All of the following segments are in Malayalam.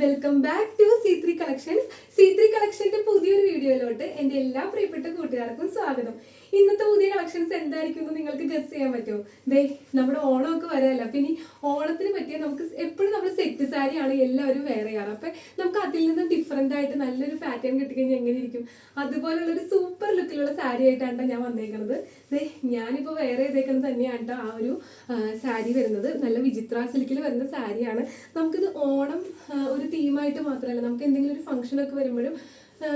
Welcome back to C three collections C three കളക്ഷന്റെ പുതിയൊരു വീഡിയോയിലോട്ട് എന്റെ എല്ലാ പ്രിയപ്പെട്ട കൂട്ടുകാർക്കും സ്വാഗതം. ഇന്നത്തെ പുതിയ കളക്ഷൻസ് എന്തായിരിക്കും എന്ന് നിങ്ങൾക്ക് ഗസ് ചെയ്യാൻ പറ്റുമോ? ദേ നമ്മുടെ ഓണമൊക്കെ വരാമല്ലോ അപ്പൊ ഇനി ഓണത്തിന് പറ്റിയ നമുക്ക് എപ്പോഴും നമ്മൾ സെറ്റ് സാരിയാണ് എല്ലാവരും വേറെ ചെയ്യാറ്. അപ്പൊ നമുക്ക് അതിൽ നിന്ന് ഡിഫറെന്റ് ആയിട്ട് നല്ലൊരു പാറ്റേൺ കിട്ടിക്കഴിഞ്ഞാൽ എങ്ങനെ ഇരിക്കും അതുപോലുള്ള ഒരു സൂപ്പർ ലുക്കിലുള്ള സാരി ആയിട്ടാണ് ഞാൻ വന്നേക്കുന്നത് ദേ ഞാനിപ്പോൾ വേറെ ചെയ്തേക്കുന്നത് തന്നെയാണ് ആ ഒരു സാരി വരുന്നത്. നല്ല വിചിത്ര സിൽക്കിൽ വരുന്ന സാരിയാണ് നമുക്കിത് ഓണം ആ, ഒരു മാത്രമല്ല നമുക്ക് എന്തെങ്കിലും ഒരു ഫംഗ്ഷൻ ഒക്കെ വരുമ്പോഴും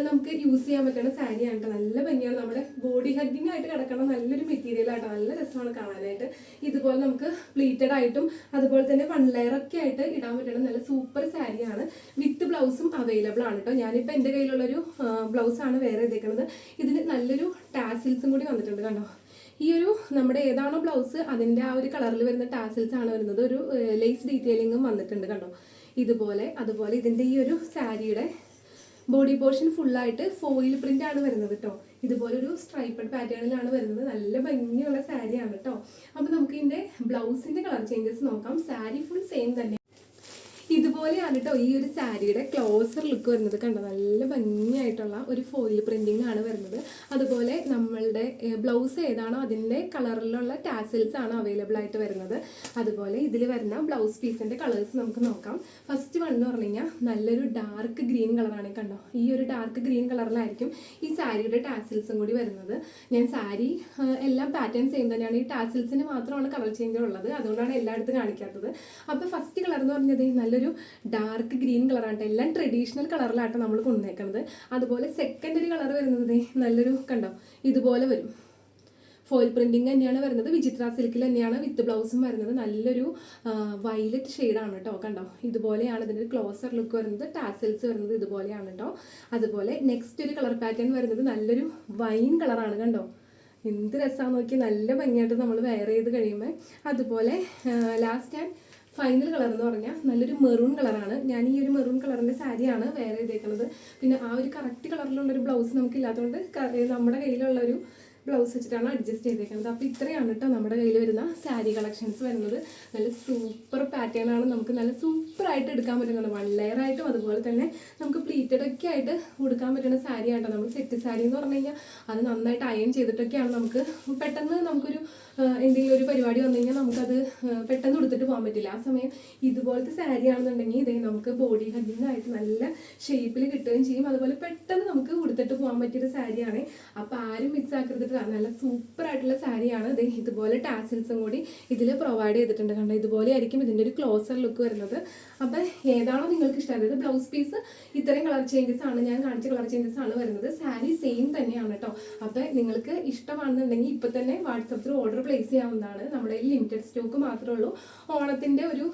നമുക്ക് യൂസ് ചെയ്യാൻ പറ്റുന്ന സാരിയാണ് ട്ടോ. നല്ല ഭംഗിയാണ്. നമ്മുടെ ബോഡി ഹഗ്ഗിങ് ആയിട്ട് കിടക്കുന്ന നല്ലൊരു മെറ്റീരിയൽ ആയിട്ട് നല്ല രസമാണ് കാണാനായിട്ട്. ഇതുപോലെ നമുക്ക് പ്ലീറ്റഡ് ആയിട്ടും അതുപോലെ തന്നെ വൺ ലെയർ ഒക്കെ ആയിട്ട് ഇടാൻ പറ്റുന്ന നല്ല സൂപ്പർ സാരിയാണ്. വിത്ത് ബ്ലൗസും അവൈലബിൾ ആണ് കേട്ടോ ഞാനിപ്പോൾ എന്റെ കയ്യിലുള്ളൊരു ബ്ലൗസ് ആണ് വേറെ ചെയ്തേക്കുന്നത് ഇതിന് നല്ലൊരു ടാസിൽസും കൂടി വന്നിട്ടുണ്ട് കണ്ടോ? ഈ ഒരു നമ്മുടെ ഏതാണോ ബ്ലൗസ് അതിന്റെ ആ ഒരു കളറിൽ വരുന്ന ടാസിൽസ് ആണ് വരുന്നത്. ഒരു ലേസ് ഡീറ്റെയിലിങ്ങും വന്നിട്ടുണ്ട് കണ്ടോ? ഇതുപോലെ അതുപോലെ ഇതിന്റെ ഈ ഒരു സാരിയുടെ ബോഡി പോർഷൻ ഫുള്ളായിട്ട് ഫോയിൽ പ്രിന്റ് ആണ് വരുന്നത് കേട്ടോ ഇതുപോലെ ഒരു സ്ട്രൈപ്പഡ് പാറ്റേണിലാണ് വരുന്നത്. നല്ല ഭംഗിയുള്ള സാരിയാണ് കേട്ടോ അപ്പോൾ നമുക്ക് ഇതിന്റെ ബ്ലൗസിന്റെ കളർ ചേഞ്ചസ് നോക്കാം. സാരി ഫുൾ സെയിം തന്നെ. ഇതുപോലെയാണ് കേട്ടോ ഈ ഒരു സാരിയുടെ ക്ലോസർ ലുക്ക് വരുന്നത് കണ്ടോ? നല്ല ഭംഗിയായിട്ടുള്ള ഒരു ഫോയിൽ പ്രിന്റിംഗ് ആണ് വരുന്നത്. അതുപോലെ നമ്മളുടെ ബ്ലൗസ് ഏതാണോ അതിന്റെ കളറിലുള്ള ടാസിൽസ് ആണ് അവൈലബിൾ ആയിട്ട് വരുന്നത്. അതുപോലെ ഇതിൽ വരുന്ന ബ്ലൗസ് പീസിന്റെ കളേഴ്സ് നമുക്ക് നോക്കാം. ഫസ്റ്റ് വൺ എന്ന് പറഞ്ഞു കഴിഞ്ഞാൽ നല്ലൊരു ഡാർക്ക് ഗ്രീൻ കളറാണ് കണ്ടോ? ഈ ഒരു ഡാർക്ക് ഗ്രീൻ കളറിലായിരിക്കും ഈ സാരിയുടെ ടാസിൽസും കൂടി വരുന്നത്. ഞാൻ സാരി എല്ലാം പാറ്റേൺ സെയിം തന്നെയാണ്. ഈ ടാസിൽസിന് മാത്രമാണ് കളർ ചേഞ്ച് ഉള്ളത്. അതുകൊണ്ടാണ് എല്ലായിടത്തും കാണിക്കാത്തത്. അപ്പോൾ ഫസ്റ്റ് കളർ എന്ന് പറഞ്ഞത് നല്ലൊരു ഡാർക്ക് ഗ്രീൻ കളറാണ് എല്ലാം ട്രഡീഷണൽ കളറിലാട്ടോ നമ്മൾ കൊണ്ടുവന്നേക്കുന്നത് അതുപോലെ സെക്കൻഡറി കളർ വരുന്നത് നല്ലൊരു കണ്ടോ? ഇതുപോലെ വരും. ഫോയിൽ പ്രിന്റിങ് തന്നെയാണ് വരുന്നത്. വിചിത്ര സിൽക്കിൽ തന്നെയാണ് വിത്ത് ബ്ലൗസും വരുന്നത്. നല്ലൊരു വയലറ്റ് ഷെയ്ഡാണ് കേട്ടോ കണ്ടോ? ഇതുപോലെയാണ് ഇതിന്റെ ക്ലോസർ ലുക്ക് വരുന്നത്. ടാസൽസ് വരുന്നത് ഇതുപോലെയാണ് കേട്ടോ അതുപോലെ നെക്സ്റ്റ് ഒരു കളർ പാറ്റേൺ വരുന്നത് നല്ലൊരു വൈൻ കളറാണ് കണ്ടോ? എന്ത് രസമാണെന്ന് നോക്കി നല്ല ഭംഗിയായിട്ട് നമ്മൾ വെയർ ചെയ്ത് കഴിയുമ്പോൾ അതുപോലെ ലാസ്റ്റ് ആൻഡ് ഫൈനൽ കളർ എന്ന് പറഞ്ഞാൽ നല്ലൊരു മെറൂൺ കളറാണ് ഞാൻ ഈ ഒരു മെറൂൺ കളറിന്റെ സാരിയാണ് വേറെ ചെയ്തേക്കുന്നത് പിന്നെ ആ ഒരു കറക്റ്റ് കളറിലുള്ള ഒരു ബ്ലൗസ് നമുക്ക് ഇല്ലാത്തതുകൊണ്ട് നമ്മുടെ കയ്യിലുള്ള ഒരു ബ്ലൗസ് വെച്ചിട്ടാണ് അഡ്ജസ്റ്റ് ചെയ്തേക്കുന്നത്. അപ്പോൾ ഇത്രയാണ് കേട്ടോ നമ്മുടെ കയ്യിൽ വരുന്ന സാരി കളക്ഷൻസ് വരുന്നത്. നല്ല സൂപ്പർ പാറ്റേൺ ആണ്. നമുക്ക് നല്ല സൂപ്പറായിട്ട് എടുക്കാൻ പറ്റുന്നത്. വൺ ലെയർ ആയിട്ടും അതുപോലെ തന്നെ നമുക്ക് പ്ലീറ്റഡ് ഒക്കെ ആയിട്ട് കൊടുക്കാൻ പറ്റുന്ന സാരി ആട്ടോ നമ്മൾ സെറ്റ് സാരി എന്ന് പറഞ്ഞു കഴിഞ്ഞാൽ അത് നന്നായിട്ട് അയൺ ചെയ്തിട്ടൊക്കെയാണ് നമുക്ക് പെട്ടെന്ന് നമുക്കൊരു എന്തെങ്കിലും ഒരു പരിപാടി വന്നു കഴിഞ്ഞാൽ നമുക്കത് പെട്ടെന്ന് ഉടുത്തിട്ട് പോകാൻ പറ്റില്ല. ആ സമയം ഇതുപോലത്തെ സാരി ആണെന്നുണ്ടെങ്കിൽ ഇതേ നമുക്ക് ബോഡി ഹഗ്ഗിങ് ആയിട്ട് നല്ല ഷേപ്പിൽ കിട്ടുകയും ചെയ്യും. അതുപോലെ പെട്ടെന്ന് നമുക്ക് ഉടുത്തിട്ട് പോകാൻ പറ്റിയൊരു സാരിയാണ് അപ്പോൾ ആരും മിസ് ആക്കരുത് ട്ടോ. നല്ല സൂപ്പർ ആയിട്ടുള്ള സാരിയാണ് ഇത് ഇതുപോലെ ടാസിൽസും കൂടി ഇതിൽ പ്രൊവൈഡ് ചെയ്തിട്ടുണ്ട്. കണ്ടോ ഇതുപോലെ ആയിരിക്കും ഇതിന്റെ ഒരു ക്ലോസർ ലുക്ക് വരുന്നത്. അപ്പോൾ ഏതാണോ നിങ്ങൾക്ക് ഇഷ്ടം. അതായത് ബ്ലൗസ് പീസ് ഇത്രയും കളർ ചേഞ്ചസ് ആണ് ഞാൻ കാണിച്ച കളർ ചേഞ്ചസ് ആണ് വരുന്നത്. സാരി സെയിം തന്നെയാണ് കേട്ടോ അപ്പോൾ നിങ്ങൾക്ക് ഇഷ്ടമാണെന്നുണ്ടെങ്കിൽ ഇപ്പോൾ തന്നെ വാട്സപ്പിൽ ഓർഡർ പ്ലേസ് ചെയ്യാവുന്നതാണ്. നമ്മുടെ ലിമിറ്റഡ് സ്റ്റോക്ക് മാത്രമേ ഉള്ളൂ. ഓണത്തിന്റെ ഒരു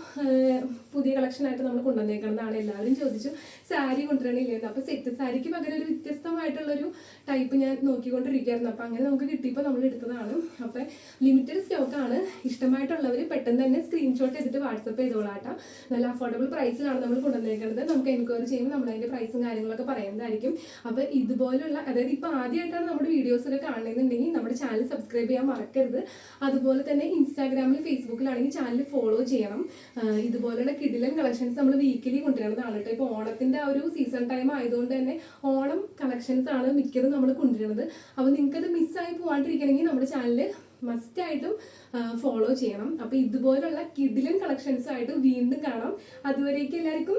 പുതിയ കളക്ഷനായിട്ട് നമ്മൾ കൊണ്ടുവന്നേക്കുന്നതാണ്. എല്ലാവരും ചോദിച്ചു സാരി കൊണ്ടുവരണില്ലെന്ന്? അപ്പോൾ സെറ്റ് സാരിക്ക് പകരം ഒരു വ്യത്യസ്തമായിട്ടുള്ളൊരു ടൈപ്പ് ഞാൻ നോക്കിക്കൊണ്ടിരിക്കുകയായിരുന്നു. അപ്പോൾ അങ്ങനെ നമുക്ക് കിട്ടിയപ്പോൾ നമ്മൾ എടുത്തതാണ്. അപ്പോൾ ലിമിറ്റഡ് സ്റ്റോക്കാണ് ഇഷ്ടമായിട്ടുള്ളവർ പെട്ടെന്ന് തന്നെ സ്ക്രീൻഷോട്ട് എടുത്തിട്ട് വാട്സപ്പ് ചെയ്തോളാട്ടോ നല്ല അഫോർഡബിൾ പ്രൈസിലാണ് നമ്മൾ കൊണ്ടുവന്നേക്കുന്നത് നമുക്ക് എൻക്വയറി ചെയ്യുമ്പോൾ നമ്മൾ അതിന്റെ പ്രൈസും കാര്യങ്ങളൊക്കെ പറയുന്നതായിരിക്കും. അപ്പോൾ ഇതുപോലുള്ള അതായത് ഇപ്പോൾ ആദ്യമായിട്ടാണ് നമ്മുടെ വീഡിയോസൊക്കെ കാണുന്നുണ്ടെങ്കിൽ നമ്മുടെ ചാനൽ സബ്സ്ക്രൈബ് ചെയ്യാൻ മറക്കരുത്. അതുപോലെ തന്നെ ഇൻസ്റ്റാഗ്രാമിൽ ഫേസ്ബുക്കിലാണെങ്കിൽ ചാനൽ ഫോളോ ചെയ്യണം. ഇതുപോലെയുള്ള കിഡിലൻ കളക്ഷൻസ് നമ്മൾ വീക്കിലി കൊണ്ടുവരുന്നതാണ് കേട്ടോ. ഇപ്പോൾ ഓണത്തിന്റെ ആ ഒരു സീസൺ ടൈം ആയതുകൊണ്ട് തന്നെ ഓണം കളക്ഷൻസ് ആണ് മിക്കതും നമ്മൾ കൊണ്ടുവരുന്നത്. അപ്പോൾ നിങ്ങൾക്കത് മിസ്സായി പോകാണ്ടിരിക്കണമെങ്കിൽ നമ്മുടെ ചാനൽ മസ്റ്റായിട്ടും ഫോളോ ചെയ്യണം. അപ്പോൾ ഇതുപോലുള്ള കിഡിലൻ കളക്ഷൻസ് ആയിട്ട് വീണ്ടും കാണാം. അതുവരേക്കും എല്ലാവർക്കും